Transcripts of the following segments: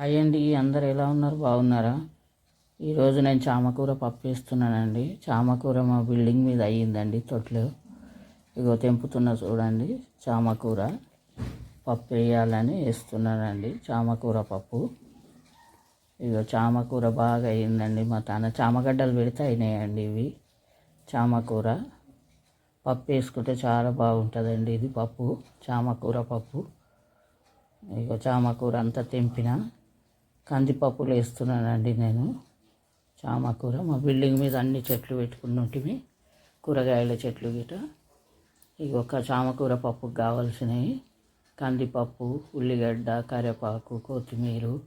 Hi అండి అందరు ఎలా ఉన్నారు? బాగున్నారా? ఈరోజు నేను చామకూర పప్పు వేస్తున్నానండి చామకూర మా బిల్డింగ్ మీద అయ్యిందండి తొట్లు. ఇగో తెంపుతున్న చూడండి చామకూర పప్పు వేయాలని వేస్తున్నానండి చామకూర పప్పు. ఇగో చామకూర బాగా అయ్యిందండి మా తాన. చామగడ్డలు పెడితే అయినాయండి ఇవి. చామకూర పప్పు వేసుకుంటే చాలా బాగుంటుందండి ఇది పప్పు చామకూర పప్పు. ఇక చామకూర అంతా తెంపిన కందిపప్పులు వేస్తున్నానండి నేను. చామకూర మా బిల్డింగ్ మీద అన్ని చెట్లు పెట్టుకున్నట్టువి కూరగాయల చెట్లు గిట. ఇవి ఒక చామకూర పప్పుకు కావాల్సినవి. కందిపప్పు ఉల్లిగడ్డ కరివేపాకు కొత్తిమీర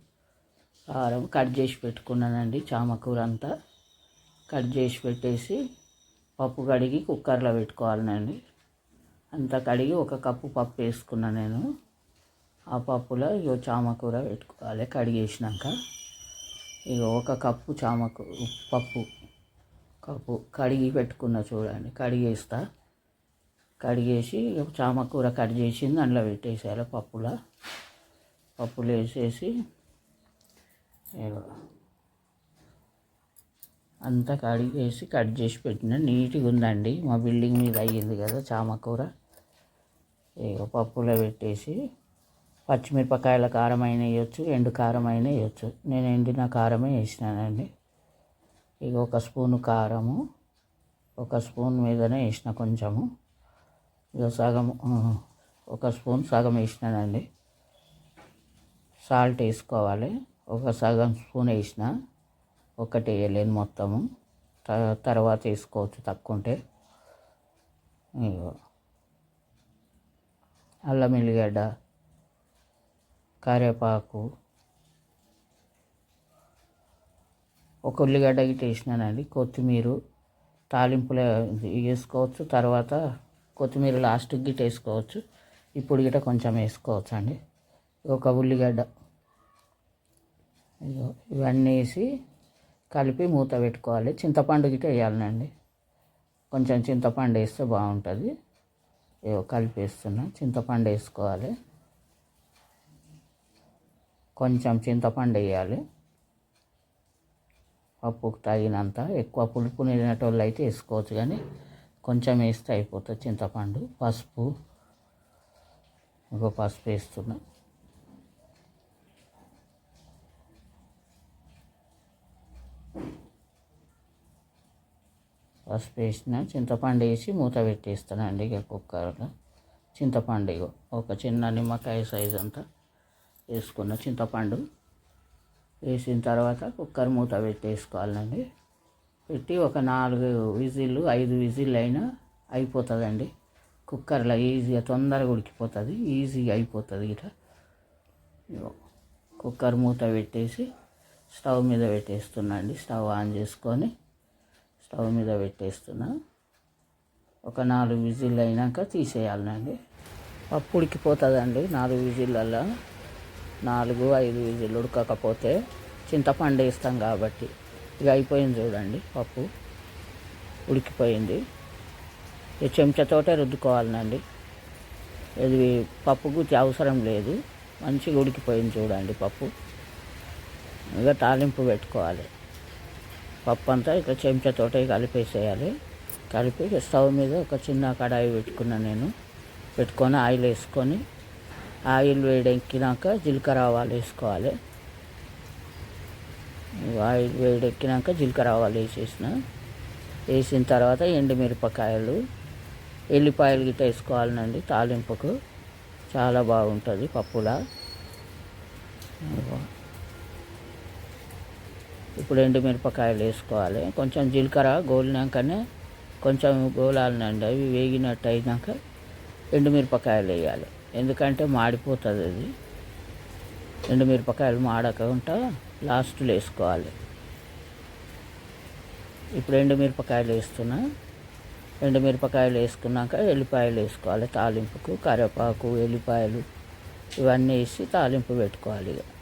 కారం కట్ చేసి పెట్టుకున్నానండి చామకూర అంతా. కట్ చేసి పెట్టేసి పప్పు కడిగి కుక్కర్లో పెట్టుకోవాలండి అంతా కడిగి ఒక కప్పు పప్పు వేసుకున్నాను నేను. ఆ పప్పులో ఇగో చామకూర పెట్టుకోవాలి కడిగేసినాక. ఇక ఒక కప్పు చామకూ పప్పు కప్పు కడిగి పెట్టుకున్న చూడండి కడిగేస్తా. కడిగేసి చామకూర కట్ చేసింది అందులో పెట్టేసేయాలి పప్పులో. పప్పులో వేసేసి ఇగో అంతా కడిగేసి కట్ చేసి పెట్టిన. నీట్గా ఉందండి మా బిల్డింగ్ మీద అయ్యింది కదా చామకూర. ఇక పప్పులో పెట్టేసి పచ్చిమిరపకాయల కారం అయినా వేయచ్చు ఎండు కారం అయినా వేయచ్చు. నేను ఎండిన కారమే వేసినానండి. ఇక ఒక స్పూను కారము ఒక స్పూన్ మీదనే వేసిన కొంచెము. ఇక సగం ఒక స్పూన్ సగం వేసినానండి. సాల్ట్ వేసుకోవాలి. ఒక సగం స్పూన్ వేసిన ఒకటి వేయలేను మొత్తము. తర్వాత వేసుకోవచ్చు తక్కువ ఉంటే అల్లం ఎల్లిగడ్డ కరివేపాకు ఒక ఉల్లిగడ్డ గిట్ట వేసినానండి కొత్తిమీర తాలింపులో వేసుకోవచ్చు. తర్వాత కొత్తిమీర లాస్ట్కి గిట్ట వేసుకోవచ్చు. ఇప్పుడు గిట్ట కొంచెం వేసుకోవచ్చు అండి ఒక ఉల్లిగడ్డ ఇవన్నీ వేసి కలిపి మూత పెట్టుకోవాలి. చింతపండు గిట్ట వేయాలండి కొంచెం చింతపండు వేస్తే బాగుంటుంది. కలిపి వేస్తున్నా. చింతపండు వేసుకోవాలి. కొంచెం చింతపండు వేయాలి. పప్పుకు తగినంత ఎక్కువ పులుపు తినేటోళ్ళు అయితే వేసుకోవచ్చు కానీ కొంచెం వేస్తే అయిపోతుంది చింతపండు పసుపు. ఇంకో పసుపు వేస్తున్నా. పసుపు వేసిన చింతపండు వేసి మూత పెట్టేస్తానండి ఇక కుక్కర్లో. చింతపండు ఒక చిన్న నిమ్మకాయ సైజ్ అంతా. వేసుకున్న చింతపండు వేసిన తర్వాత కుక్కర్ మూత పెట్టేసుకోవాలండి పెట్టి ఒక నాలుగు విజిల్లు ఐదు విజిల్లు అయినా అయిపోతుందండి. కుక్కర్లో ఈజీగా తొందరగా ఉడికిపోతుంది ఈజీగా అయిపోతుంది ఇట. కుక్కర్ మూత పెట్టేసి స్టవ్ మీద పెట్టేస్తున్నా అండి. స్టవ్ ఆన్ చేసుకొని స్టవ్ మీద పెట్టేస్తున్నా. ఒక నాలుగు విజిల్ అయినాక తీసేయాలండి పప్పు ఉడికిపోతుందండి నాలుగు విజిల్లల్లో. నాలుగు ఐదు విజిల్లు ఉడకకపోతే చింతపండు వేస్తాం కాబట్టి. ఇక అయిపోయింది చూడండి పప్పు. ఉడికిపోయింది. ఈ చెంచాతోటే రుద్దుకోవాలండి ఇది పప్పు గుచ్చి అవసరం లేదు. మంచిగా ఉడికిపోయింది చూడండి పప్పు. ఇక తాలింపు పెట్టుకోవాలి. పప్పు అంతా ఇక చెంచాతోటే కలిపేసేయాలి. కలిపి స్టవ్ మీద ఒక చిన్న కడాయి పెట్టుకున్నాను నేను. పెట్టుకొని ఆయిల్ వేసుకొని ఆయిల్ వేడెక్కినాక జీలకర్ర ఆవాలు వేసుకోవాలి ఆయిల్ వేడెక్కినాక జీలకర్ర ఆవాలు వేసేసిన. వేసిన తర్వాత ఎండుమిరపకాయలు ఎల్లిపాయలు గిట్ట వేసుకోవాలండి తాలింపుకు. చాలా బాగుంటుంది పప్పులా. ఇప్పుడు ఎండుమిరపకాయలు వేసుకోవాలి. కొంచెం జీలకర్ర గోలినాకనే కొంచెం గోలాలనండి. అవి వేగినట్టు అయినాక ఎండుమిరపకాయలు వేయాలి. ఎందుకంటే మాడిపోతుంది అది. ఎండుమిరపకాయలు మాడకుండా లాస్ట్లో వేసుకోవాలి. ఇప్పుడు ఎండుమిరపకాయలు వేస్తున్నా. ఎండుమిరపకాయలు వేసుకున్నాక ఎల్లిపాయలు వేసుకోవాలి తాలింపుకు కరివేపాకు ఎల్లిపాయలు ఇవన్నీ వేసి తాలింపు పెట్టుకోవాలి ఇక.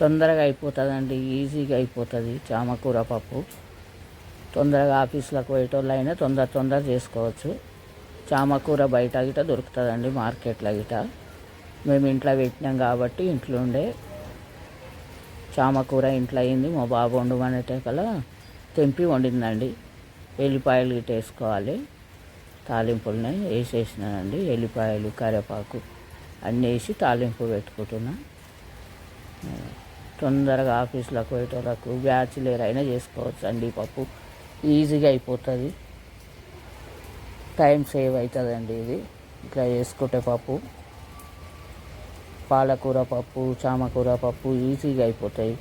తొందరగా అయిపోతుందండి ఈజీగా అయిపోతుంది చామకూర పప్పు. తొందరగా ఆఫీస్లకు పోయేటోళ్ళు అయినా తొందర తొందర చేసుకోవచ్చు. చామకూర బయట గిట దొరుకుతుందండి మార్కెట్లో గిట. మేము ఇంట్లో పెట్టినాం కాబట్టి ఇంట్లో ఉండే చామకూర ఇంట్లో అయింది మా బాబు వండమనేటకల తెంపి వండిందండి. ఎల్లిపాయలు గిట వేసుకోవాలి. తాలింపులని వేసేసినానండి ఎల్లిపాయలు కరివేపాకు అన్నీ వేసి తాలింపు పెట్టుకుంటున్నాను తొందరగా ఆఫీసులకు పోయేటోళ్ళకు బ్యాచిలర్ అయినా చేసుకోవచ్చు అండి పప్పు ఈజీగా అయిపోతుంది. టైం సేవ్ అవుతుందండి ఇది. ఇట్లా చేసుకుంటే పప్పు పాలకూర పప్పు చామకూర పప్పు ఈజీగా అయిపోతాయి.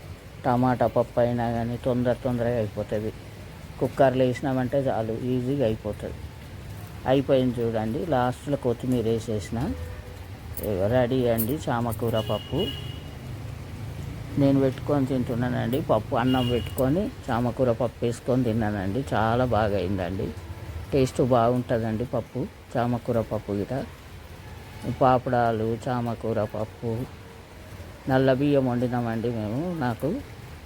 టమాటా పప్పు అయినా కానీ తొందర తొందరగా అయిపోతుంది. కుక్కర్లో వేసినామంటే చాలు ఈజీగా అయిపోతుంది. అయిపోయింది చూడండి లాస్ట్లో కొత్తిమీర వేసేసిన రెడీ అండి చామకూర పప్పు. నేను పెట్టుకొని తింటున్నానండి. పప్పు అన్నం పెట్టుకొని చామకూర పప్పు వేసుకొని తిన్నానండి. చాలా బాగా అయిందండి టేస్ట్ బాగుంటుందండి పప్పు చామకూర పప్పు గిట. పాపడాలు చామకూర పప్పు. నల్ల బియ్యం వండినామండి మేము. నాకు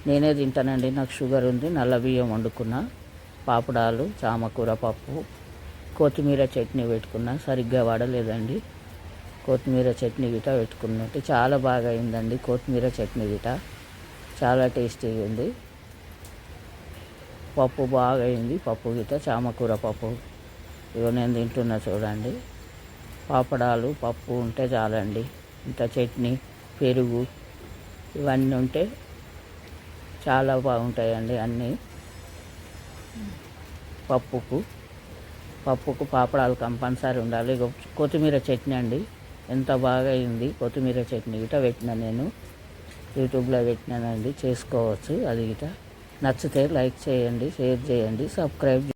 నేనే తింటానండి. నాకు షుగర్ ఉంది. నల్ల బియ్యం వండుకున్నా. పాపడాలు చామకూర పప్పు కొత్తిమీర చట్నీ పెట్టుకున్నా. సరిగ్గా వాడలేదండి. కొత్తిమీర చట్నీ గిట పెట్టుకున్నట్టు. చాలా బాగా అయిందండి కొత్తిమీర చట్నీ గిట చాలా టేస్టీగా ఉంది పప్పు బాగా అయింది. పప్పు గిట చామకూర పప్పు. ఇగో నేను తింటున్నా చూడండి. పాపడాలు పప్పు ఉంటే చాలండి. ఇంత చట్నీ పెరుగు ఇవన్నీ ఉంటే చాలా బాగుంటాయండి అన్నీ. పప్పుకు పప్పుకు పాపడాలు కంపల్సరీ ఉండాలి. కొత్తిమీర చట్నీ అండి. ఎంత బాగా అయింది కొత్తిమీర చట్నీ గిట పెట్టిన నేను. యూట్యూబ్లో పెట్టినానండి. చేసుకోవచ్చు అది గిట. నచ్చితే లైక్ చేయండి షేర్ చేయండి సబ్స్క్రైబ్